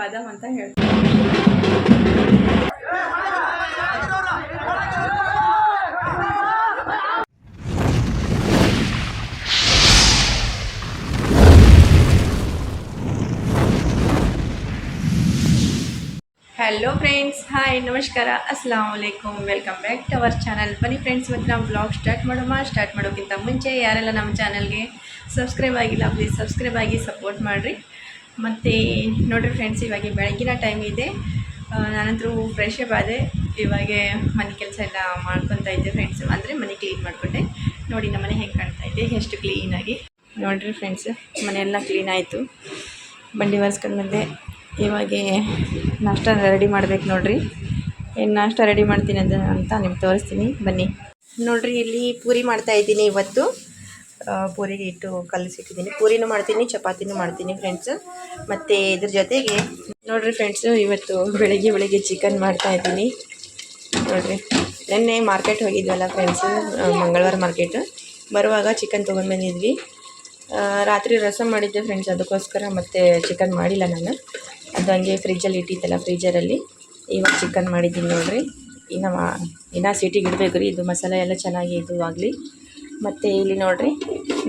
ಬಾದಾಮ್ ಅಂತ ಹೇಳ್ತೀವಿ. Hello friends hi ನಮಸ್ಕಾರ ಅಸ್ಲಾಂ ವಲೈಕುಮ್ welcome back to our channel ಬನ್ನಿ ಫ್ರೆಂಡ್ಸ್ ಇವತ್ತು ನಾವು ಬ್ಲಾಗ್ ಸ್ಟಾರ್ಟ್ ಮಾಡೋಣ ಸ್ಟಾರ್ಟ್ ಮಾಡೋಕ್ಕಿಂತ ಮುಂಚೆ ಯಾರೆಲ್ಲ ನಮ್ಮ ಚಾನಲ್ಗೆ ಸಬ್ಸ್ಕ್ರೈಬ್ ಆಗಿಲ್ಲ ಪ್ಲೀಸ್ ಸಬ್ಸ್ಕ್ರೈಬ್ ಆಗಿ ಸಪೋರ್ಟ್ ಮಾಡಿರಿ. ಮತ್ತು ನೋಡಿರಿ ಫ್ರೆಂಡ್ಸ್ ಇವಾಗ ಬೆಳಗಿನ ಟೈಮ್ ಇದೆ. ನಾನಂತೂ ನಾನಂತರೂ ಫ್ರೆಶ್ ಅಪ್ ಆದೆ. ಇವಾಗ ಮನೆ ಕೆಲಸ ಎಲ್ಲ ಮಾಡ್ಕೊತಾ ಇದ್ದೆ ಫ್ರೆಂಡ್ಸ್ ಅಂದರೆ ಮನೆ ಕ್ಲೀನ್ ಮಾಡಿಕೊಂಡೆ. ನೋಡಿ ನಮ್ಮ ಮನೆ ಹೆಂಗೆ ಕಾಣ್ತಾ ಇದೆ, ಎಷ್ಟು ಕ್ಲೀನಾಗಿ ನೋಡಿರಿ ಫ್ರೆಂಡ್ಸ್ ಮನೆಯೆಲ್ಲ ಕ್ಲೀನ್ ಆಯಿತು. ಬಂಡಿ ಒರೆಸ್ಕೊಂಡ್ಬಂದೆ ಇವಾಗೆ ನಾಷ್ಟ ರೆಡಿ ಮಾಡ್ಬೇಕು ನೋಡಿರಿ. ಏನು ನಾಷ್ಟ ರೆಡಿ ಮಾಡ್ತೀನಿ ಅಂತ ಅಂತ ನಿಮ್ಗೆ ತೋರಿಸ್ತೀನಿ. ಬನ್ನಿ. ನೋಡಿರಿ, ಇಲ್ಲಿ ಪೂರಿ ಮಾಡ್ತಾ ಇದ್ದೀನಿ ಇವತ್ತು. ಪೂರಿಗೆ ಇಟ್ಟು ಕಲಸಿಟ್ಟಿದ್ದೀನಿ. ಪೂರಿನೂ ಮಾಡ್ತೀನಿ, ಚಪಾತಿನೂ ಮಾಡ್ತೀನಿ ಫ್ರೆಂಡ್ಸ್ ಮತ್ತು ಇದ್ರ ಜೊತೆಗೆ ನೋಡಿರಿ ಫ್ರೆಂಡ್ಸು ಇವತ್ತು ಬೆಳಗ್ಗೆ ಬೆಳಗ್ಗೆ ಚಿಕನ್ ಮಾಡ್ತಾ ಇದ್ದೀನಿ. ನೋಡ್ರಿ, ನಿನ್ನೆ ಮಾರ್ಕೆಟ್ ಹೋಗಿದ್ವಲ್ಲ ಫ್ರೆಂಡ್ಸು ಮಂಗಳವಾರ ಮಾರ್ಕೆಟ್ ಬರುವಾಗ ಚಿಕನ್ ತೊಗೊಂಡು ಬಂದಿದ್ವಿ. ರಾತ್ರಿ ರಸಮ್ ಮಾಡಿದ್ದೆ ಫ್ರೆಂಡ್ಸ್ ಅದಕ್ಕೋಸ್ಕರ ಮತ್ತೆ ಚಿಕನ್ ಮಾಡಿಲ್ಲ ನಾನು. ಅದು ಹಂಗೆ ಫ್ರಿಜ್ಜಲ್ಲಿ ಇಟ್ಟಿತ್ತಲ್ಲ ಫ್ರೀಜರಲ್ಲಿ ಇವಾಗ ಚಿಕನ್ ಮಾಡಿದ್ದೀನಿ ನೋಡ್ರಿ. ಇನ್ನು ಇನ್ನೂ ಸೀಟಿಗೆ ಇಡಬೇಕು ರೀ, ಇದು ಮಸಾಲೆ ಎಲ್ಲ ಚೆನ್ನಾಗಿ ಇದು ಆಗಲಿ. ಮತ್ತು ಇಲ್ಲಿ ನೋಡ್ರಿ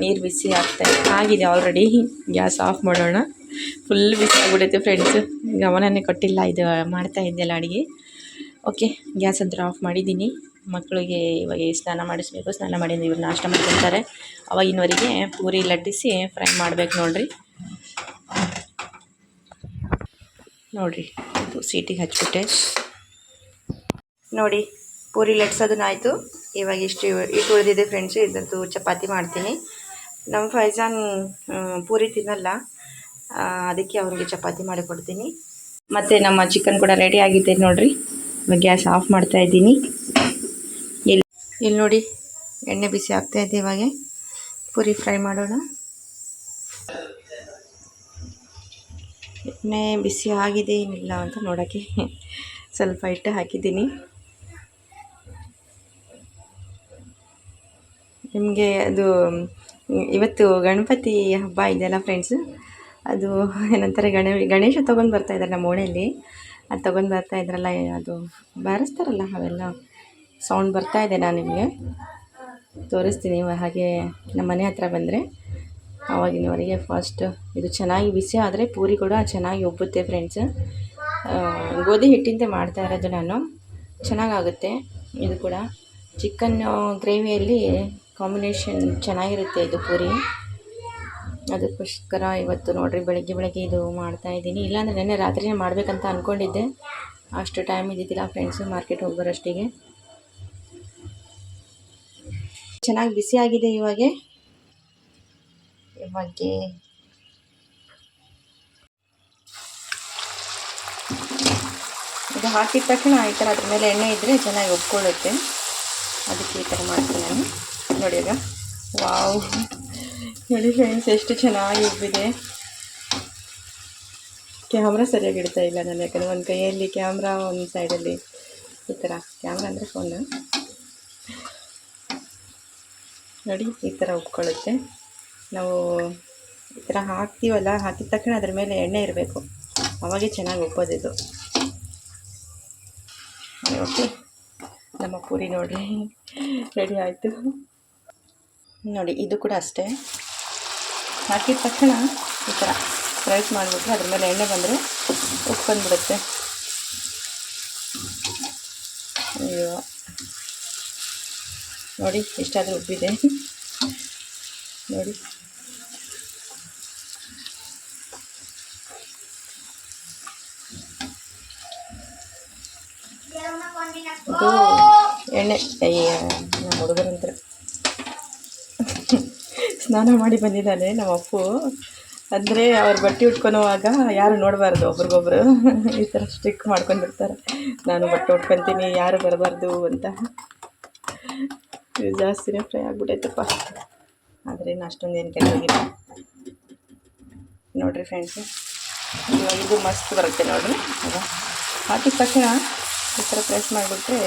ನೀರು ಬಿಸಿ ಆಗ್ತಾ ಆಗಿದೆ ಆಲ್ರೆಡಿ ಗ್ಯಾಸ್ ಆಫ್ ಮಾಡೋಣ. ಫುಲ್ ಬಿಸಿ ಆಗ್ಬಿಡೈತೆ ಫ್ರೆಂಡ್ಸ್ ಗಮನನೇ ಕೊಟ್ಟಿಲ್ಲ, ಇದು ಮಾಡ್ತಾ ಇದ್ದೆಲ್ಲ ಅಡುಗೆ. ಓಕೆ ಗ್ಯಾಸ್ ಹತ್ರ ಆಫ್ ಮಾಡಿದ್ದೀನಿ. ಮಕ್ಕಳಿಗೆ ಇವಾಗ ಸ್ನಾನ ಮಾಡಿಸ್ಬೇಕು, ಸ್ನಾನ ಮಾಡಿ ಇವ್ರು ನಾಷ್ಟ ಮಾಡ್ಕೊತಾರೆ. ಅವಾಗಿನವರೆಗೆ ಪೂರಿ ಲಟ್ಟಿಸಿ ಫ್ರೈ ಮಾಡ್ಬೇಕು ನೋಡ್ರಿ. ನೋಡಿರಿ, ಇದು ಸೀಟಿಗೆ ಹಚ್ಬಿಟ್ಟೆ. ನೋಡಿ, ಪೂರಿ ಲಟ್ಸೋದನ್ನಾಯಿತು ಇವಾಗ ಇಷ್ಟು ಇಟ್ಟು ಉಳಿದಿದೆ ಫ್ರೆಂಡ್ಸು ಇದಂತೂ ಚಪಾತಿ ಮಾಡ್ತೀನಿ. ನಮ್ಮ ಫೈಜಾನ್ ಪೂರಿ ತಿನ್ನಲ್ಲ. ಅದಕ್ಕೆ ಅವನಿಗೆ ಚಪಾತಿ ಮಾಡಿಕೊಡ್ತೀನಿ ಮತ್ತು ನಮ್ಮ ಚಿಕನ್ ಕೂಡ ರೆಡಿ ಆಗಿದೆ ನೋಡಿರಿ. ಗ್ಯಾಸ್ ಆಫ್ ಮಾಡ್ತಾ ಇದ್ದೀನಿ. ಇಲ್ಲಿ ಇಲ್ಲಿ ನೋಡಿ, ಎಣ್ಣೆ ಬಿಸಿ ಆಗ್ತಾ ಇದೆ ಇವಾಗ. ಪೂರಿ ಫ್ರೈ ಮಾಡೋಣ. ಎಣ್ಣೆ ಬಿಸಿ ಆಗಿದೆ, ಏನಿಲ್ಲ ಅಂತ ನೋಡೋಕ್ಕೆ ಸ್ವಲ್ಪ ಇಟ್ಟು ಹಾಕಿದ್ದೀನಿ. ನಿಮಗೆ ಅದು ಇವತ್ತು ಗಣಪತಿ ಹಬ್ಬ ಇದೆಯಲ್ಲ ಫ್ರೆಂಡ್ಸ್ ಅದು ಏನಂತಾರೆ, ಗಣ, ಗಣೇಶ ತೊಗೊಂಡು ಬರ್ತಾ ಇದ್ದಾರೆ ನಮ್ಮ ಓಣೆಯಲ್ಲಿ. ಅದು ತೊಗೊಂಡು ಬರ್ತಾ ಇದ್ರಲ್ಲ, ಅದು ಬಾರಿಸ್ತಾರಲ್ಲ ಅವೆಲ್ಲ. ಸೌಂಡ್ ಬರ್ತಾ ಇದೆ ನಾನು ನಿಮಗೆ. ತೋರಿಸ್ತೀನಿ ಹಾಗೆ ನಮ್ಮ ಮನೆ ಹತ್ರ ಬಂದರೆ. ಆವಾಗಿನವರೆಗೆ ಫಸ್ಟ್ ಇದು ಚೆನ್ನಾಗಿ ಬಿಸಿ ಆದರೆ ಪೂರಿ ಕೂಡ ಚೆನ್ನಾಗಿ ಒಬ್ಬುತ್ತೆ ಫ್ರೆಂಡ್ಸ್ ಗೋಧಿ ಹಿಟ್ಟಿಂದ ಮಾಡ್ತಾ ಇರೋದು ನಾನು. ಚೆನ್ನಾಗಾಗುತ್ತೆ. ಇದು ಕೂಡ. ಚಿಕನ್ ಗ್ರೇವಿಯಲ್ಲಿ ಕಾಂಬಿನೇಷನ್ ಚೆನ್ನಾಗಿರುತ್ತೆ ಇದು ಪೂರಿ. ಅದಕ್ಕೋಸ್ಕರ ಇವತ್ತು ನೋಡಿರಿ, ಬೆಳಗ್ಗೆ ಬೆಳಗ್ಗೆ ಇದು ಮಾಡ್ತಾಯಿದ್ದೀನಿ ಇಲ್ಲಾಂದರೆ ನೆನ್ನೆ ರಾತ್ರಿನೇ ಮಾಡಬೇಕಂತ ಅಂದ್ಕೊಂಡಿದ್ದೆ ಅಷ್ಟು ಟೈಮ್ ಇದ್ದಿದ್ದಿಲ್ಲ ಫ್ರೆಂಡ್ಸು ಮಾರ್ಕೆಟ್ ಹೋಗಿ ಬರೋಷ್ಟಿಗೆ ಚೆನ್ನಾಗಿ ಬಿಸಿ ಆಗಿದೆ ಇವಾಗ. ಇವಾಗ ಇದು ಹಾಕಿದ ತಕ್ಷಣ ಈ ಥರ ಅದ್ರ ಮೇಲೆ ಎಣ್ಣೆ ಇದ್ದರೆ ಚೆನ್ನಾಗಿ ಒಪ್ಕೊಳ್ಳುತ್ತೆ. ಅದಕ್ಕೆ ಈ ಥರ ಮಾಡ್ತೀನಿ ನಾನು. ನೋಡಿ ಈಗ. ವಾವ್. ನೋಡಿ ಫ್ರೆಂಡ್ಸ್ ಎಷ್ಟು ಚೆನ್ನಾಗಿ ಉಬ್ಬಿದೆ. ಕ್ಯಾಮ್ರಾ ಸರಿಯಾಗಿ ಇಡ್ತಾ ಇಲ್ಲ ನಾನು ಯಾಕಂದರೆ ಒಂದು ಕೈಯಲ್ಲಿ ಕ್ಯಾಮ್ರಾ ಒಂದು ಸೈಡಲ್ಲಿ ಈ ಥರ ಕ್ಯಾಮ್ರಾ ಅಂದರೆ ಫೋನು ನೋಡಿ, ಈ ಥರ ಉಪ್ಕೊಳ್ಳುತ್ತೆ ನಾವು ಈ ಥರ ಹಾಕ್ತೀವಲ್ಲ, ಹಾಕಿದ ತಕ್ಷಣ ಅದ್ರ ಮೇಲೆ ಎಣ್ಣೆ ಇರಬೇಕು. ಅವಾಗೇ ಚೆನ್ನಾಗಿ ಉಪ್ಪೋದಿದು ಓಕೆ. ನಮ್ಮ ಪೂರಿ ನೋಡಿರಿ ರೆಡಿ ಆಯಿತು. ನೋಡಿ ಇದು ಕೂಡ ಅಷ್ಟೇ. ಹಾಕಿದ ತಕ್ಷಣ ಈ ಥರ ಫ್ರೈಸ್ ಮಾಡಿಬಿಟ್ರೆ ಅದ್ರ ಮೇಲೆ ಎಣ್ಣೆ ಬಂದರೆ ಉಪ್ಪು ಬಂದ್ಬಿಡುತ್ತೆ. ಅಯ್ಯೋ. ನೋಡಿ ಎಷ್ಟಾದರೂ ಉಬ್ಬಿದೆ ನೋಡಿ. ಇದು ಎಣ್ಣೆ ಅಯ್ಯ ನಮ್ಮ ಹುಡುಗರಂತ್ರ. ಸ್ನಾನ ಮಾಡಿ ಬಂದಿದ್ದಾನೆ ನಮ್ಮ ಅಪ್ಪು. ಅಂದರೆ ಅವ್ರು ಬಟ್ಟೆ ಉಟ್ಕೊಳೋವಾಗ ಯಾರು ನೋಡಬಾರ್ದು ಒಬ್ರಿಗೊಬ್ರು. ಈ ಥರ ಸ್ಟಿಕ್ ಮಾಡ್ಕೊಂಡಿರ್ತಾರೆ ನಾನು ಬಟ್ಟೆ ಉಟ್ಕೊತೀನಿ, ಯಾರು ಬರಬಾರ್ದು ಅಂತ. ಜಾಸ್ತಿನೇ ಫ್ರೈ ಆಗ್ಬಿಟ್ಟೈತಪ್ಪ. ಆದರೆ ಇನ್ನು ಅಷ್ಟೊಂದು ಏನು ಕೆಲವಾಗಿಲ್ಲ ನೋಡಿರಿ ಫ್ರೆಂಡ್ಸು ಇದು ಮಸ್ತ್ ಬರುತ್ತೆ ನೋಡಿರಿ. ಅದ ಹಾಕಿದ ತಕ್ಷಣ ಈ ಥರ ಪ್ರೆಸ್ ಮಾಡಿಬಿಟ್ರೆ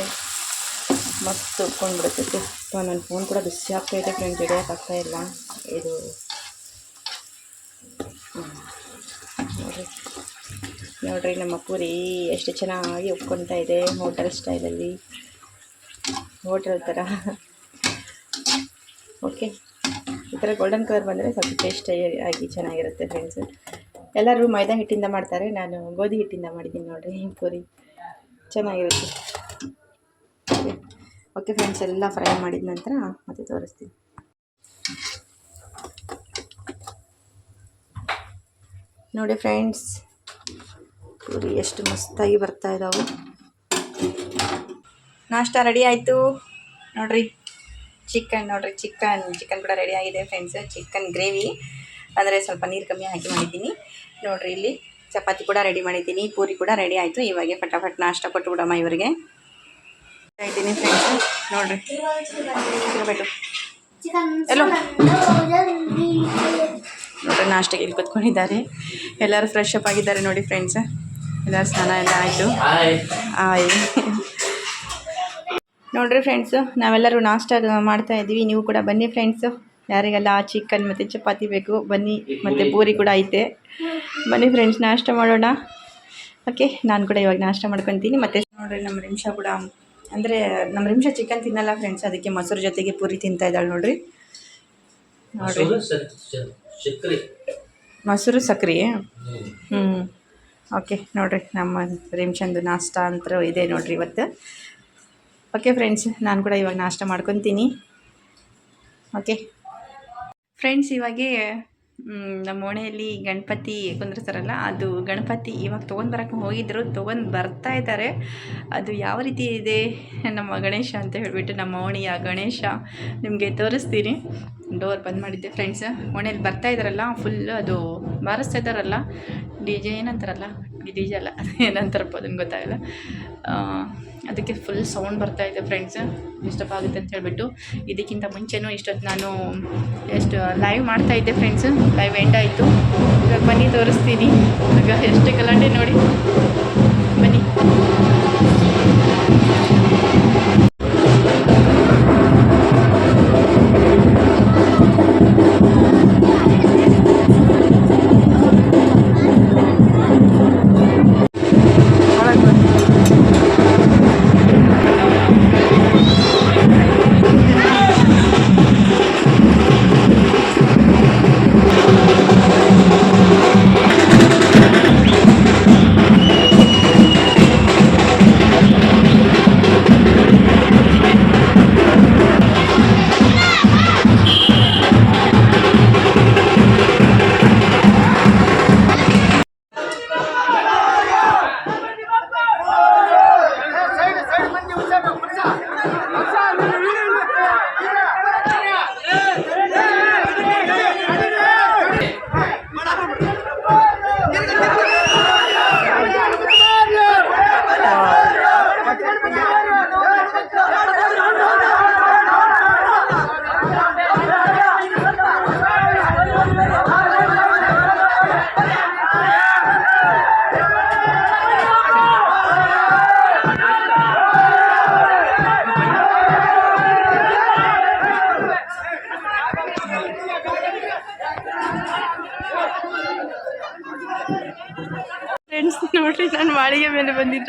ಮಸ್ತ್ ಉಪ್ಕೊಂಡ್ಬಿಡುತ್ತೆ ಸೊ ನನ್ನ ಫೋನ್ ಕೂಡ ಬಿಸಿ ಆಗ್ತಾ ಇದೆ ಫ್ರೆಂಡ್ ಹಿಡಿಯೋಕ್ಕಾಗ್ತಾ ಇಲ್ಲ. ಇದು ನೋಡಿರಿ. ನೋಡಿರಿ, ನಮ್ಮ ಪೂರಿ ಎಷ್ಟು ಚೆನ್ನಾಗಿ ಒಪ್ಕೊತಾ ಇದೆ ಹೋಟೆಲ್ ಸ್ಟೈಲಲ್ಲಿ ಹೋಟೆಲ್ ಥರ ಓಕೆ ಈ ಥರ ಗೋಲ್ಡನ್ ಕಲರ್ ಬಂದರೆ ಸ್ವಲ್ಪ ಟೇಸ್ಟ್ ಆಗಿ ಚೆನ್ನಾಗಿರುತ್ತೆ ಫ್ರೆಂಡ್ಸು ಎಲ್ಲರೂ ಮೈದಾ ಹಿಟ್ಟಿಂದ ಮಾಡ್ತಾರೆ, ನಾನು ಗೋಧಿ ಹಿಟ್ಟಿಂದ ಮಾಡಿದ್ದೀನಿ ನೋಡಿರಿ ಪೂರಿ. ಚೆನ್ನಾಗಿರುತ್ತೆ. ಓಕೆ ಫ್ರೆಂಡ್ಸ್, ಎಲ್ಲ ಫ್ರೈ ಮಾಡಿದ ನಂತರ ಮತ್ತೆ ತೋರಿಸ್ತೀನಿ. ನೋಡಿ ಫ್ರೆಂಡ್ಸ್ ಪೂರಿ ಎಷ್ಟು ಮಸ್ತಾಗಿ ಬರ್ತಾ ಇದ್ದಾವೆ ನಾಷ್ಟ ರೆಡಿ ಆಯಿತು. ನೋಡ್ರಿ ಚಿಕನ್ ನೋಡ್ರಿ ಚಿಕನ್ ಚಿಕನ್ ಕೂಡ ರೆಡಿ ಆಗಿದೆ ಫ್ರೆಂಡ್ಸ್. ಚಿಕನ್ ಗ್ರೇವಿ ಅಂದರೆ ಸ್ವಲ್ಪ ನೀರು ಕಮ್ಮಿ ಹಾಕಿ ಮಾಡಿದ್ದೀನಿ. ನೋಡ್ರಿ ಇಲ್ಲಿ ಚಪಾತಿ ಕೂಡ ರೆಡಿ ಮಾಡಿದ್ದೀನಿ, ಪೂರಿ ಕೂಡ ರೆಡಿ ಆಯಿತು. ಇವಾಗೆ ಫಟಾಫಟ್ ನಾಷ್ಟ ಕೊಟ್ಟು ಬಿಡಮ್ಮ ಇವರಿಗೆ. ಇದ್ದೀನಿ ಫ್ರೆಂಡ್ಸ್ ನೋಡ್ರಿ. ಇರಬೇಕು ಎಲ್ಲೋ. ನೋಡ್ರಿ ನಾಷ್ಟಕ್ಕೆ ಇಲ್ಲಿ ಕೂತ್ಕೊಂಡಿದ್ದಾರೆ. ಎಲ್ಲರೂ ಫ್ರೆಶ್ ಅಪ್ ಆಗಿದ್ದಾರೆ ನೋಡಿ ಫ್ರೆಂಡ್ಸ್ ಎಲ್ಲರೂ ಸ್ನಾನ ಎಲ್ಲ ಆಯಿತು. ಆಯ್ ನೋಡ್ರಿ ಫ್ರೆಂಡ್ಸು ನಾವೆಲ್ಲರೂ ನಾಷ್ಟ ಮಾಡ್ತಾ ಇದ್ದೀವಿ. ನೀವು ಕೂಡ ಬನ್ನಿ ಫ್ರೆಂಡ್ಸು ಯಾರಿಗೆಲ್ಲ ಚಿಕನ್ ಮತ್ತು ಚಪಾತಿ ಬೇಕು ಬನ್ನಿ ಮತ್ತು ಪೂರಿ. ಕೂಡ ಐತೆ. ಬನ್ನಿ ಫ್ರೆಂಡ್ಸ್ ನಾಷ್ಟ ಮಾಡೋಣ. ಓಕೆ ನಾನು ಕೂಡ ಇವಾಗ ನಾಷ್ಟ ಮಾಡ್ಕೊತೀನಿ. ಮತ್ತು ನೋಡ್ರಿ ನಮ್ಮ ನಿಮಿಷ ಕೂಡ ಅಂದರೆ ನಮ್ಮ ರಿಮ್ಷ ಚಿಕನ್ ತಿನ್ನಲ್ಲ ಫ್ರೆಂಡ್ಸ್ ಅದಕ್ಕೆ ಮೊಸರು ಜೊತೆಗೆ ಪೂರಿ ತಿಂತಾ ಇದ್ದಾಳೆ ನೋಡ್ರಿ. ನೋಡ್ರಿ. ಮೊಸರು ಸಕ್ರೆ. ಹ್ಞೂ ಓಕೆ ನೋಡಿರಿ ನಮ್ಮ ರೇಮ್ಚಂದು ನಾಷ್ಟ ಅಂತ ಇದೆ ನೋಡಿರಿ ಇವತ್ತು. ಓಕೆ ಫ್ರೆಂಡ್ಸ್ ನಾನು ಕೂಡ ಇವಾಗ ನಾಷ್ಟ ಮಾಡ್ಕೊತೀನಿ. ಓಕೆ. ಫ್ರೆಂಡ್ಸ್ ಇವಾಗೆ ನಮ್ಮ ಓಣೆಯಲ್ಲಿ ಗಣಪತಿ ಕುಂದ್ರಿಸ್ತಾರಲ್ಲ, ಅದು ಗಣಪತಿ ಇವಾಗ ತೊಗೊಂಡು ಬರೋಕ್ಕೆ ಹೋಗಿದ್ದರು ತೊಗೊಂಡು ಬರ್ತಾ ಇದ್ದಾರೆ ಅದು ಯಾವ ರೀತಿ ಇದೆ? ನಮ್ಮ ಗಣೇಶ ಅಂತ ಹೇಳಿಬಿಟ್ಟು ನಮ್ಮ ಓಣಿಯ ಗಣೇಶ ನಿಮಗೆ ತೋರಿಸ್ತೀನಿ. ಡೋರ್ ಬಂದ್ ಮಾಡಿದ್ದೆ ಫ್ರೆಂಡ್ಸ್ ಓಣೆಯಲ್ಲಿ ಬರ್ತಾ ಇದ್ದಾರಲ್ಲ ಫುಲ್ ಅದು ಬಾರಿಸ್ತಾ ಇದ್ದಾರಲ್ಲ ಡಿ ಜೆ ಏನಂತಾರಲ್ಲ ಡಿ ಜೆ ಅಲ್ಲ ಏನಂತಾರಪ್ಪ ಅದನ್ನು ಗೊತ್ತಾಗಲ್ಲ. ಅದಕ್ಕೆ ಫುಲ್ ಸೌಂಡ್ ಬರ್ತಾ ಇದೆ ಫ್ರೆಂಡ್ಸ್ ಡಿಸ್ಟರ್ಬ್ ಆಗುತ್ತೆ ಅಂತ ಹೇಳ್ಬಿಟ್ಟು. ಇದಕ್ಕಿಂತ ಮುಂಚೆನೂ ಇಷ್ಟೊತ್ತು ನಾನು ಎಷ್ಟು ಲೈವ್ ಮಾಡ್ತಾ ಇದ್ದೆ ಫ್ರೆಂಡ್ಸ್ ಲೈವ್ ಎಂಡ್ ಆಯಿತು. ಇವಾಗ ಬನ್ನಿ, ತೋರಿಸ್ತೀನಿ. ಇವಾಗ ಎಷ್ಟು ಗಲಾಟೆ ನೋಡಿ.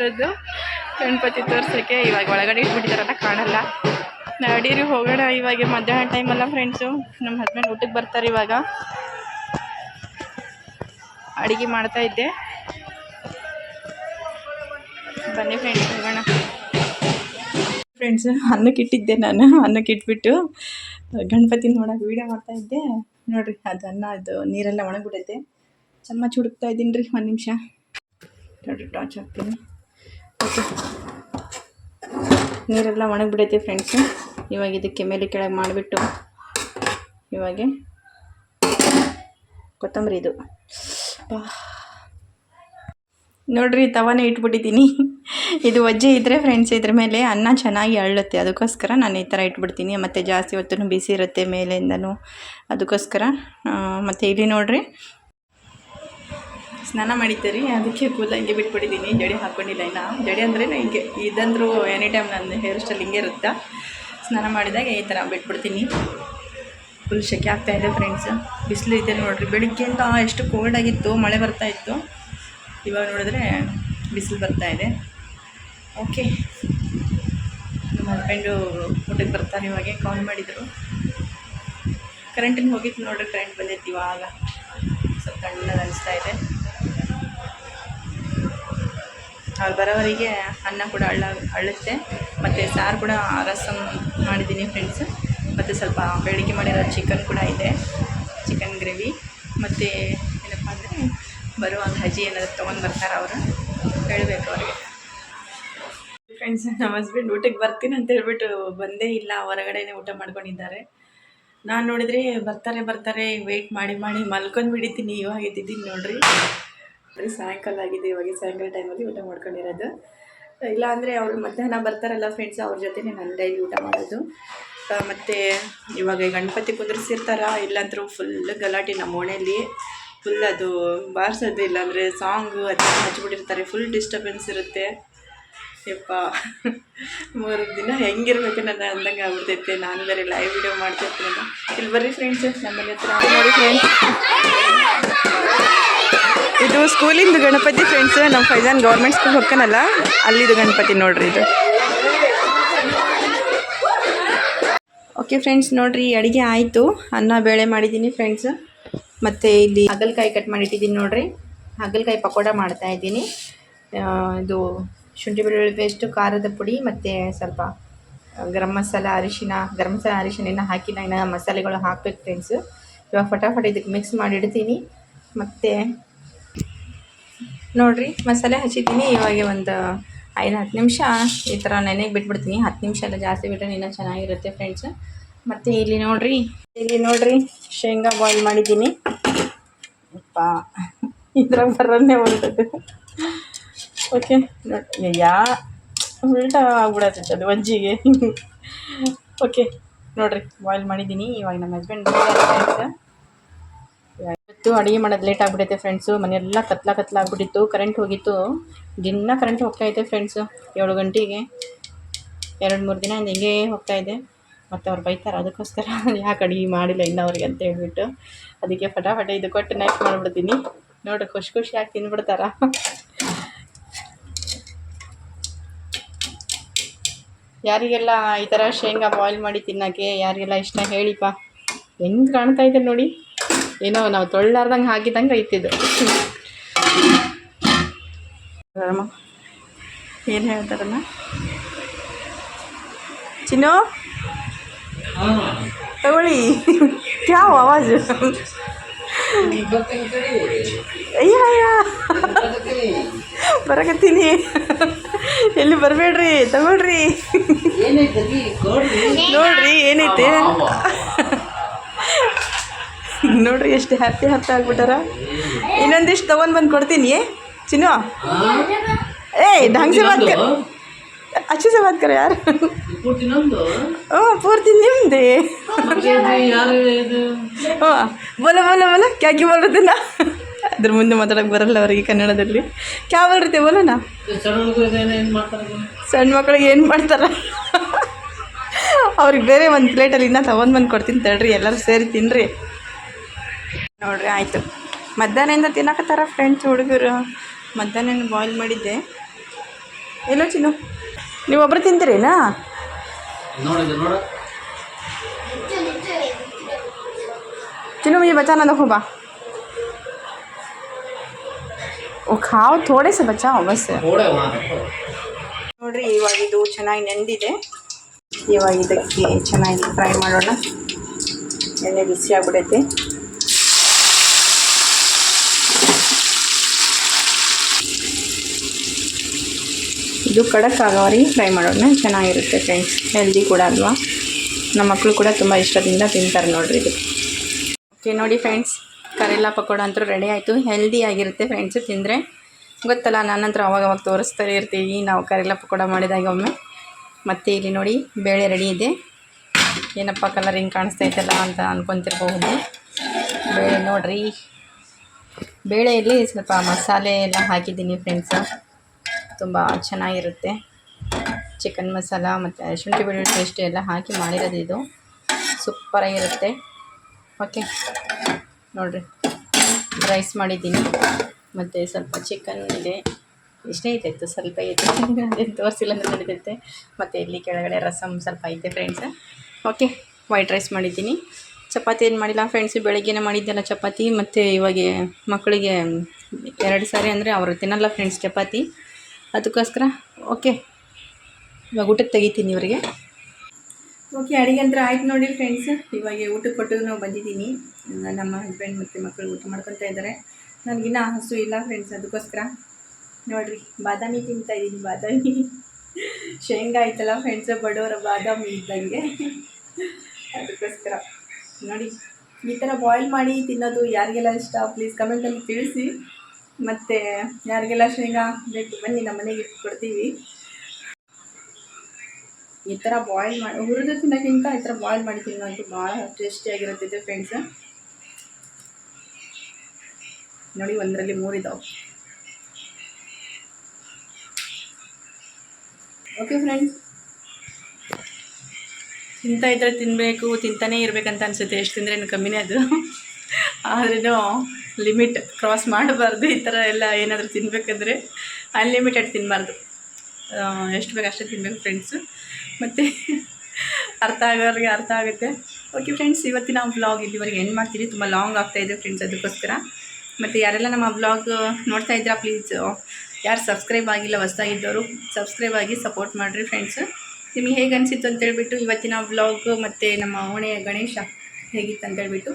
ಬಂದಿರೋದು ಗಣಪತಿ ತೋರ್ಸೋಕ್ಕೆ ಇವಾಗ ಒಳಗಡೆ ಇಟ್ಬಿಟ್ಟಿದಾರಲ್ಲ ಕಾಣಲ್ಲ. ನಡೀರಿ, ಹೋಗೋಣ. ಇವಾಗ ಮಧ್ಯಾಹ್ನ ಟೈಮಲ್ಲ ಫ್ರೆಂಡ್ಸು ನಮ್ಮ ಹಸ್ಬೆಂಡ್ ಊಟಕ್ಕೆ ಬರ್ತಾರೆ ಇವಾಗ. ಅಡುಗೆ ಮಾಡ್ತಾ ಇದ್ದೆ. ಬನ್ನಿ ಫ್ರೆಂಡ್ಸ್ ಹೋಗೋಣ. ಫ್ರೆಂಡ್ಸ್ ಅನ್ನಕ್ಕೆ ಇಟ್ಟಿದ್ದೆ ನಾನು. ಅನ್ನಕ್ಕೆ ಇಟ್ಬಿಟ್ಟು ಗಣಪತಿ ನೋಡೋಕೆ ವೀಡಿಯೋ ಮಾಡ್ತಾ ಇದ್ದೆ. ನೋಡ್ರಿ, ಅದು ಅನ್ನ, ಅದು ನೀರೆಲ್ಲ ಒಣಗಿಬಿಡುತ್ತೆ. ಚಮ್ಮಚ್ ಹುಡುಕ್ತಾ ಇದ್ದೀನಿ ರೀ, ಒಂದು ನಿಮಿಷ. ನೋಡ್ರಿ ಟಾರ್ಚ್ ಹಾಕ್ತೀನಿ. ನೀರೆಲ್ಲ ಒಣಗಿಬಿಡೈತೆ ಫ್ರೆಂಡ್ಸು. ಇವಾಗ ಇದಕ್ಕೆ ಮೇಲೆ ಕೆಳಗೆ ಮಾಡಿಬಿಟ್ಟು ಇವಾಗ ಕೊತ್ತಂಬರಿ ಇದು. ನೋಡ್ರಿ ತವಾನೇ ಇಟ್ಬಿಟ್ಟಿದ್ದೀನಿ. ಇದು ವಜ್ಜೆ ಇದ್ದರೆ ಫ್ರೆಂಡ್ಸ್, ಇದ್ರ ಮೇಲೆ ಅನ್ನ ಚೆನ್ನಾಗಿ ಅರಳುತ್ತೆ. ಅದಕ್ಕೋಸ್ಕರ ನಾನು ಈ ಥರ ಇಟ್ಬಿಡ್ತೀನಿ. ಮತ್ತು ಜಾಸ್ತಿ ಹೊತ್ತು ಬಿಸಿ ಇರುತ್ತೆ ಮೇಲಿಂದನೂ. ಅದಕ್ಕೋಸ್ಕರ ಮತ್ತು ಇಲ್ಲಿ ನೋಡ್ರಿ ಸ್ನಾನ ಮಾಡಿದ್ದೀರಿ, ಅದಕ್ಕೆ ಫುಲ್ ಹಂಗೆ ಬಿಟ್ಬಿಟ್ಟಿದ್ದೀನಿ, ಜಡೆ ಹಾಕ್ಕೊಂಡಿಲ್ಲ ಇನ್ನು. ಜಡೆ ಅಂದ್ರೆ ಹಿಂಗೆ, ಇದಂದ್ರೂ ಎನಿ ಟೈಮ್ ನನ್ನ ಹೇರ್ ಸ್ಟೈಲ್ ಹಿಂಗೆ ಇರುತ್ತೆ? ಸ್ನಾನ ಮಾಡಿದಾಗ ಈ ಥರ ಬಿಟ್ಬಿಡ್ತೀನಿ. ಫುಲ್ ಶೆಕೆ ಆಗ್ತಾ ಇದೆ ಫ್ರೆಂಡ್ಸ್ ಬಿಸಿಲು ಇದೆ ನೋಡಿರಿ ಬೆಳಿಗ್ಗೆಯಿಂದ ಎಷ್ಟು ಕೋಲ್ಡ್ ಆಗಿತ್ತು, ಮಳೆ ಬರ್ತಾ ಇತ್ತು. ಇವಾಗ ನೋಡಿದ್ರೆ ಬಿಸಿಲು ಬರ್ತಾ ಇದೆ. ಓಕೆ ನಮ್ಮ ಹಸ್ಬೆಂಡು ಊಟಕ್ಕೆ ಬರ್ತಾರೆ ಇವಾಗೆ ಕಾಲ್ ಮಾಡಿದರು. ಕರೆಂಟಿನ ಹೋಗಿತ್ತು ನೋಡಿರಿ ಕರೆಂಟ್ ಬಂದಿತ್ತು ಇವಾಗ. ಸ್ವಲ್ಪ ತಣ್ಣಗೆ ಅನಿಸ್ತಾ ಇದೆ. ಅವ್ರು ಬರೋವರೆಗೆ ಅನ್ನ ಕೂಡ ಅಳ್ಳ ಅಳುತ್ತೆ ಮತ್ತು ಸಾರು ಕೂಡ ರಸಮ್ ಮಾಡಿದ್ದೀನಿ ಫ್ರೆಂಡ್ಸ್ ಮತ್ತು ಸ್ವಲ್ಪ ಬೆಳಿಗ್ಗೆ ಮಾಡಿರೋ ಚಿಕನ್ ಕೂಡ ಇದೆ. ಚಿಕನ್ ಗ್ರೇವಿ ಮತ್ತು ಏನಪ್ಪ ಅಂದರೆ ಬರುವ ಹಜಿ ಏನಾದರೂ ತೊಗೊಂಡು ಬರ್ತಾರೆ ಅವರು. ಹೇಳಬೇಕು ಅವ್ರಿಗೆ. ಫ್ರೆಂಡ್ಸ್ ನಮ್ಮ ಹಸ್ಬೆಂಡ್ ಊಟಕ್ಕೆ ಬರ್ತೀನಿ ಅಂತ ಹೇಳ್ಬಿಟ್ಟು ಬಂದೇ ಇಲ್ಲ. ಹೊರಗಡೆನೇ ಊಟ ಮಾಡ್ಕೊಂಡಿದ್ದಾರೆ. ನಾನು ನೋಡಿದರೆ ಬರ್ತಾರೆ ಬರ್ತಾರೆ ವೆಯ್ಟ್ ಮಾಡಿ ಮಾಡಿ ಮಲ್ಕೊಂಡು ಬಿಡಿತೀನಿ ಇವಾಗ ಎದ್ದಿದ್ದೀನಿ ನೋಡ್ರಿ. ಸಾಯಂಕಾಲ ಆಗಿದೆ, ಇವಾಗ ಸಾಯಂಕಾಲ ಟೈಮಲ್ಲಿ ಊಟ ಮಾಡ್ಕೊಂಡಿರೋದು. ಇಲ್ಲ ಅಂದರೆ ಅವರು ಮಧ್ಯಾಹ್ನ ಬರ್ತಾರಲ್ಲ ಫ್ರೆಂಡ್ಸ್ ಅವ್ರ ಜೊತೆನೇ ನಾನು ಡೈಲಿ ಊಟ ಮಾಡೋದು. ಮತ್ತು ಇವಾಗ ಗಣಪತಿ ಕುಂದ್ರಿಸಿರ್ತಾರ, ಇಲ್ಲಾಂದ್ರೂ ಫುಲ್ ಗಲಾಟೆ ನಮ್ಮ ಓಣೆಯಲ್ಲಿ ಫುಲ್ ಅದು ಬಾರಿಸೋದು ಇಲ್ಲಾಂದರೆ ಸಾಂಗು ಅದನ್ನ ಹಚ್ಬಿಟ್ಟಿರ್ತಾರೆ ಫುಲ್ ಡಿಸ್ಟರ್ಬೆನ್ಸ್ ಇರುತ್ತೆ. ಯಪ್ಪ, ಮೂರು ದಿನ ಹೆಂಗಿರ್ಬೇಕು ನನ್ನ ಅಂದಂಗೆ ಆಗ್ಬಿಡ್ತೈತೆ. ನಾನು ಬೇರೆ ಲೈವ್ ವಿಡಿಯೋ ಮಾಡ್ತಿರ್ತೀನಿ ಇಲ್ಲಿ ಬರ್ರಿ ಫ್ರೆಂಡ್ಸ್ ನಮ್ಮ ಮನೆ ಹತ್ರ. ನೋಡಿ ಫ್ರೆಂಡ್ಸ್ ಇದು ಸ್ಕೂಲಿಂದು ಗಣಪತಿ ಫ್ರೆಂಡ್ಸ್ ನಮ್ಮ ಫೈಜಾನ್ ಗೌರ್ಮೆಂಟ್ ಸ್ಕೂಲ್ ಹೋಗ್ತಾನಲ್ಲ ಅಲ್ಲಿದು ಗಣಪತಿ ನೋಡ್ರಿ ಇದು. ಓಕೆ ಫ್ರೆಂಡ್ಸ್ ನೋಡ್ರಿ ಅಡುಗೆ ಆಯಿತು. ಅನ್ನ ಬೇಳೆ ಮಾಡಿದ್ದೀನಿ ಫ್ರೆಂಡ್ಸ್ ಮತ್ತು ಇಲ್ಲಿ ಹಾಗಲಕಾಯಿ ಕಟ್ ಮಾಡಿಟ್ಟಿದ್ದೀನಿ ನೋಡ್ರಿ. ಹಾಗಲಕಾಯಿ ಪಕೋಡ ಮಾಡ್ತಾ ಇದ್ದೀನಿ. ಇದು ಶುಂಠಿ ಬೆಳ್ಳುಳ್ಳಿ ಪೇಸ್ಟು ಖಾರದ ಪುಡಿ, ಮತ್ತು ಸ್ವಲ್ಪ ಗರಂ ಮಸಾಲ ಅರಿಶಿನ, ಗರಂ ಮಸಾಲ ಅರಿಶಿನ ಹಾಕಿ ನಾನು ಮಸಾಲೆಗಳು ಹಾಕ್ಬೇಕು ಫ್ರೆಂಡ್ಸ್ ಇವಾಗ ಫಟಾಫಟ್ ಇದಕ್ಕೆ ಮಿಕ್ಸ್ ಮಾಡಿಡ್ತೀನಿ. ಮತ್ತು ನೋಡಿರಿ, ಮಸಾಲೆ ಹಚ್ಚಿದ್ದೀನಿ, ಇವಾಗ ಒಂದು ಐದು ಹತ್ತು ನಿಮಿಷ. ಈ ಥರ ನೆನೆಗೆ ಬಿಟ್ಬಿಡ್ತೀನಿ. ಹತ್ತು ನಿಮಿಷ ಎಲ್ಲ ಜಾಸ್ತಿ ಬಿಟ್ಟರೆ ಇನ್ನೂ ಚೆನ್ನಾಗಿರುತ್ತೆ ಫ್ರೆಂಡ್ಸ್ ಮತ್ತು ಇಲ್ಲಿ ನೋಡಿರಿ ಇಲ್ಲಿ ನೋಡಿರಿ, ಶೇಂಗಾ ಬಾಯ್ಲ್ ಮಾಡಿದ್ದೀನಿ. ಅಪ್ಪ ಥರ ಬರೋನ್ನೇ ಹೊಲ್ತದೆ ಓಕೆ ನೋಡಿ ಯಾ, ಉಲ್ಟಾ ಆಗ್ಬಿಡತ್ತೆ ಅದು ಒಂಜಿಗೆ. ಓಕೆ ನೋಡ್ರಿ ಬಾಯ್ಲ್ ಮಾಡಿದ್ದೀನಿ. ಇವಾಗ ನಮ್ಮ ಹಸ್ಬೆಂಡ್ ಇವತ್ತು ಅಡುಗೆ ಮಾಡೋದು ಲೇಟ್ ಆಗಿಬಿಟ್ಟೈತೆ ಫ್ರೆಂಡ್ಸು ಮನೆಯೆಲ್ಲ ಕತ್ಲ ಕತ್ಲ ಆಗಿಬಿಟ್ಟಿತ್ತು. ಕರೆಂಟ್ ಹೋಗಿತ್ತು. ದಿನ ಕರೆಂಟ್ ಹೋಗ್ತಾಯಿದೆ ಫ್ರೆಂಡ್ಸು ಏಳು ಗಂಟೆಗೆ. ಎರಡು ಮೂರು ದಿನ ಹಿಂಗೆ ಹೋಗ್ತಾ ಇದೆ. ಮತ್ತು ಅವ್ರು ಬೈತಾರೆ ಅದಕ್ಕೋಸ್ಕರ ಯಾಕೆ ಅಡುಗೆ ಮಾಡಿಲ್ಲ ಇನ್ನು ಅವ್ರಿಗೆ ಅಂತ ಹೇಳ್ಬಿಟ್ಟು. ಅದಕ್ಕೆ ಫಟಾಫಟ ಇದು ಕೊಟ್ಟು ನೈಟ್ ಮಾಡಿಬಿಡ್ತೀನಿ. ನೋಡಿ, ಖುಷಿ ಖುಷಿಯಾಗಿ ತಿಂದ್ಬಿಡ್ತಾರ ಯಾರಿಗೆಲ್ಲ ಈ ಥರ ಶೇಂಗಾ ಬಾಯ್ಲ್ ಮಾಡಿ ತಿನ್ನೋಕ್ಕೆ ಯಾರಿಗೆಲ್ಲ ಇಷ್ಟ ಹೇಳಿಪ್ಪ? ಹೆಂಗೆ ಕಾಣ್ತಾ ಇದೆ ನೋಡಿ. ಏನೋ ನಾವು ತೊಳ್ಳಾರ್ದಂಗೆ ಹಾಕಿದಂಗೆ ಐತಿದ್ದು ಏನು ಹೇಳ್ತಾರಮ್ಮ ಚಿನ್ನು? ತಗೊಳ್ಳಿ. ಯಾವ ಆವಾಜ್? ಅಯ್ಯ ಅಯ್ಯ. ಬರಕತ್ತೀನಿ. ಎಲ್ಲಿ ಬರಬೇಡ್ರಿ? ತಗೊಳ್ರಿ. ನೋಡ್ರಿ ಏನೈತೆ ನೋಡ್ರಿ ಎಷ್ಟು ಹ್ಯಾಪಿ ಹ್ಯಾಪಿ ಆಗ್ಬಿಟ್ಟಾರ? ಇನ್ನೊಂದಿಷ್ಟು ತೊಗೊಂಡು ಬಂದು ಕೊಡ್ತೀನಿ ಚಿನ್ನು? ಏಯ್ ಡಾಂಗ್ಸೆ ಬಾತ್ ಕರ ಅಚ್ಚುಸೆ ಬಾತ್ ಕರ ಯಾರು? ಹ್ಞೂ ಪೂರ್ತಿ ನಿಮ್ಮದೇ ಹ್ಞೂ ಬೋಲ ಬೋಲ ಬೋಲ ಕ್ಯಾಕಿ ಮಾಡೋದನ್ನ ಅದ್ರ ಮುಂದೆ ಮಾತಾಡೋಕ್ಕೆ ಬರಲ್ಲ ಅವರಿಗೆ ಕನ್ನಡದಲ್ಲಿ. ಕ್ಯಾವ್ ಬರುತ್ತೆ ಬೋಲನಾ? ಸಣ್ಣ ಮಕ್ಕಳಿಗೆ ಏನು ಮಾಡ್ತಾರೆ? ಅವ್ರಿಗೆ ಬೇರೆ ಒಂದು ಪ್ಲೇಟಲ್ಲಿ ಇನ್ನೂ ತೊಗೊಂಡು ಬಂದು ಕೊಡ್ತೀನಿ ತಡ್ರಿ ಎಲ್ಲರೂ ಸೇರಿ ತಿನ್ನಿರಿ ನೋಡ್ರಿ ಆಯಿತು ಮಧ್ಯಾಹ್ನದಿಂದ ತಿನ್ನಕತ್ತಾರ ಫ್ರೆಂಡ್ಸ್ ಹುಡುಗರು ಮಧ್ಯಾಹ್ನ ಬಾಯ್ಲ್ ಮಾಡಿದ್ದೆ ಎಲ್ಲೋ ಚಿನ್ನು ನೀವು ಒಬ್ಬರು ತಿಂತೀರೇನಾ ನೋಡಿದ್ದು ನೋಡು चिन्नू मुझे बचाना देखो बा वो खाओ थोड़े से बचाओ बस ಓಡೆ ವಾ ನೋಡ್ರಿ ಇವಾಗ ಇದು ಚೆನ್ನಾಗಿ ನೆಂದಿದೆ ಇವಾಗ ಇದಕ್ಕೆ ಚೆನ್ನಾಗಿ ಫ್ರೈ ಮಾಡೋಣ ಎಣ್ಣೆ ಬಿಸಿ ಆಗ್ಬಿಡೈತೆ ಇದು ಖಡಕ್ ಆಗೋವರೆಗೆ ಫ್ರೈ ಮಾಡೋಣ ಚೆನ್ನಾಗಿರುತ್ತೆ ಫ್ರೆಂಡ್ಸ್, ಹೆಲ್ದಿ ಕೂಡ ಅಲ್ವಾ? ನಮ್ಮ ಮಕ್ಕಳು ಕೂಡ ತುಂಬ ಇಷ್ಟದಿಂದ ತಿಂತಾರೆ ನೋಡಿರಿ ಇದು. ಓಕೆ ನೋಡಿ ಫ್ರೆಂಡ್ಸ್, ಕರೆಲ್ಲ ಪಕೋಡ ಅಂತೂ ರೆಡಿ ಆಯಿತು. ಹೆಲ್ದಿ ಆಗಿರುತ್ತೆ ಫ್ರೆಂಡ್ಸು ತಿಂದರೆ. ಗೊತ್ತಲ್ಲ, ನಾನಂತರ ಅವಾಗ ಅವಾಗ ತೋರಿಸ್ತಾರೆ ಇರ್ತೀವಿ, ನಾವು ಕರೆಲ್ಲ ಪಕೋಡ ಮಾಡಿದಾಗ ಒಮ್ಮೆ. ಮತ್ತು ಇಲ್ಲಿ ನೋಡಿ ಬೇಳೆ ರೆಡಿ ಇದೆ. ಏನಪ್ಪ ಕಲರ್ ಹಿಂಗೆ ಕಾಣಿಸ್ತೈತಲ್ಲ ಅಂತ ಅಂದ್ಕೊತಿರ್ಬೋದು ಬೇಳೆ ನೋಡಿರಿ. ಬೇಳೆಯಲ್ಲಿ ಸ್ವಲ್ಪ ಮಸಾಲೆ ಎಲ್ಲ ಹಾಕಿದ್ದೀನಿ ಫ್ರೆಂಡ್ಸ. ತುಂಬ ಚೆನ್ನಾಗಿರುತ್ತೆ. ಚಿಕನ್ ಮಸಾಲ ಮತ್ತು ಶುಂಠಿ ಬೆಳ್ಳುಳ್ಳಿ ಪೇಸ್ಟ್ ಎಲ್ಲ ಹಾಕಿ ಮಾಡಿರೋದು ಇದು. ಸೂಪರಾಗಿರುತ್ತೆ. ಓಕೆ ನೋಡಿರಿ. ರೈಸ್ ಮಾಡಿದ್ದೀನಿ. ಮತ್ತು ಸ್ವಲ್ಪ ಚಿಕನ್ ಇದೆ. ಇಷ್ಟೇ ಇದೆ ಸ್ವಲ್ಪ ಇದೆ. ತೋರಿಸಿಲ್ಲ ಅಂತ ನಡೀತೈತೆ. ಮತ್ತು ಇಲ್ಲಿ ಕೆಳಗಡೆ ರಸಮ್ ಸ್ವಲ್ಪ ಐತೆ ಫ್ರೆಂಡ್ಸ್ ಓಕೆ ವೈಟ್ ರೈಸ್ ಮಾಡಿದ್ದೀನಿ. ಚಪಾತಿ ಏನು ಮಾಡಿಲ್ಲ ಫ್ರೆಂಡ್ಸ್ ಬೆಳಗ್ಗೆನೇ ಮಾಡಿದ್ದೆಲ್ಲ ಚಪಾತಿ. ಮತ್ತು ಇವಾಗ ಮಕ್ಕಳಿಗೆ ಎರಡು ಸಾರಿ ಅಂದರೆ ಅವರು ತಿನ್ನಲ್ಲ ಫ್ರೆಂಡ್ಸ್ ಚಪಾತಿ. ಅದಕ್ಕೋಸ್ಕರ ಓಕೆ ಇವಾಗ ಊಟಕ್ಕೆ ತೆಗಿತೀನಿ ಇವರಿಗೆ. ಓಕೆ ಅಡುಗೆ ಅಂತ ಆಯ್ತು ನೋಡಿ ಫ್ರೆಂಡ್ಸ್ ಇವಾಗ ಊಟಕ್ಕೆ ಕೊಟ್ಟು ನಾವು ಬಂದಿದ್ದೀನಿ. ನಮ್ಮ ಹಸ್ಬೆಂಡ್ ಮತ್ತು ಮಕ್ಕಳು ಊಟ ಮಾಡ್ಕೊತಾ ಇದ್ದಾರೆ. ನನಗಿನ್ನ ಹಸು ಇಲ್ಲ ಫ್ರೆಂಡ್ಸ್ ಅದಕ್ಕೋಸ್ಕರ. ನೋಡಿರಿ, ಬಾದಾಮಿ ತಿಂತಾ ಇದ್ದೀನಿ ಬಾದಾಮಿ. ಶೇಂಗಾ ಆಯ್ತಲ್ಲ ಫ್ರೆಂಡ್ಸ್ ಬಡವರ ಬಾದಾಮಿ ಇದ್ದಂಗೆ ಅದಕ್ಕೋಸ್ಕರ. ನೋಡಿ, ಈ ಥರ ಬಾಯ್ಲ್ ಮಾಡಿ ತಿನ್ನೋದು ಯಾರಿಗೆಲ್ಲ ಇಷ್ಟ ಪ್ಲೀಸ್ ಕಮೆಂಟಲ್ಲಿ ತಿಳಿಸಿ. ಮತ್ತು ಯಾರಿಗೆಲ್ಲ ಶೇಂಗಾ ಬೇಕು ಬನ್ನಿ ನಮ್ಮ ಮನೆಗೆ ಕೊಡ್ತೀವಿ. ಈ ಥರ ಬಾಯ್ಲ್ ಮಾಡಿ ಹುರಿದು ತಿನ್ನೋಕ್ಕಿಂತ ಈ ಥರ ಬಾಯ್ಲ್ ಮಾಡಿ ತಿನ್ನೋದು ಭಾಳ ಟೇಸ್ಟಿಯಾಗಿರುತ್ತಿದೆ ಫ್ರೆಂಡ್ಸ್ ನೋಡಿ ಒಂದರಲ್ಲಿ ಮೂರಿದಾವೆ ಓಕೆ ಫ್ರೆಂಡ್ಸ್ ತಿಂತ ಇದ್ರೆ ತಿನ್ನಬೇಕು ತಿಂತಾನೇ ಇರಬೇಕಂತ ಅನಿಸುತ್ತೆ. ಎಷ್ಟು ತಿಂದ್ರೆ ಕಮ್ಮಿನೇ ಅದು. ಆದ್ರೂ ಲಿಮಿಟ್ ಕ್ರಾಸ್ ಮಾಡಬಾರ್ದು ಈ ಥರ ಎಲ್ಲ ಏನಾದರೂ ತಿನ್ನಬೇಕಂದ್ರೆ ಅನ್ಲಿಮಿಟೆಡ್ ತಿನ್ನಬಾರ್ದು ಎಷ್ಟು ಬೇಕು ಅಷ್ಟೇ ತಿನ್ನಬೇಕು ಫ್ರೆಂಡ್ಸು ಮತ್ತು ಅರ್ಥ ಆಗೋರಿಗೆ ಅರ್ಥ ಆಗುತ್ತೆ. ಓಕೆ ಫ್ರೆಂಡ್ಸ್ ಇವತ್ತಿನ ವ್ಲಾಗ್ ಇಲ್ಲಿವರೆಗೆ ಎಂಡ್ ಮಾಡ್ತೀನಿ. ತುಂಬ ಲಾಂಗ್ ಆಗ್ತಾಯಿದೆ ಫ್ರೆಂಡ್ಸ್ ಅದಕ್ಕೋಸ್ಕರ. ಮತ್ತು ಯಾರೆಲ್ಲ ನಮ್ಮ ವ್ಲಾಗ್ ನೋಡ್ತಾ ಇದ್ದೀರಾ ಪ್ಲೀಸ್ ಯಾರು ಸಬ್ಸ್ಕ್ರೈಬ್ ಆಗಿಲ್ಲ, ಹೊಸ್ದಾಗಿದ್ದವರು ಸಬ್ಸ್ಕ್ರೈಬ್ ಆಗಿ ಸಪೋರ್ಟ್ ಮಾಡಿರಿ ಫ್ರೆಂಡ್ಸ್ ನಿಮಗೆ ಹೇಗೆ ಅನಿಸಿತ್ತು ಅಂತೇಳ್ಬಿಟ್ಟು ಇವತ್ತಿನ ವ್ಲಾಗ್ ಮತ್ತು ನಮ್ಮ ಓಣೆಯ ಗಣೇಶ ಹೇಗಿತ್ತು ಅಂತೇಳ್ಬಿಟ್ಟು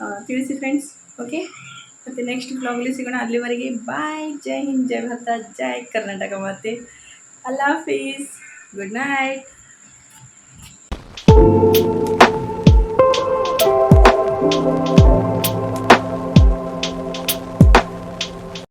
ತಿಳಿಸಿ ಫ್ರೆಂಡ್ಸ್ ಓಕೆ ಮತ್ತು ನೆಕ್ಸ್ಟ್ ಬ್ಲಾಗಲ್ಲಿ ಸಿಗೋಣ. ಅಲ್ಲಿವರೆಗೆ ಬಾಯ್ ಜೈ ಹಿಂದ್, ಜೈ ಭಾರತ, ಜೈ ಕರ್ನಾಟಕ ಮಾತೆ. ಅಲ್ಲಾ ಹಾಫೀಸ್ ಗುಡ್ ನೈಟ್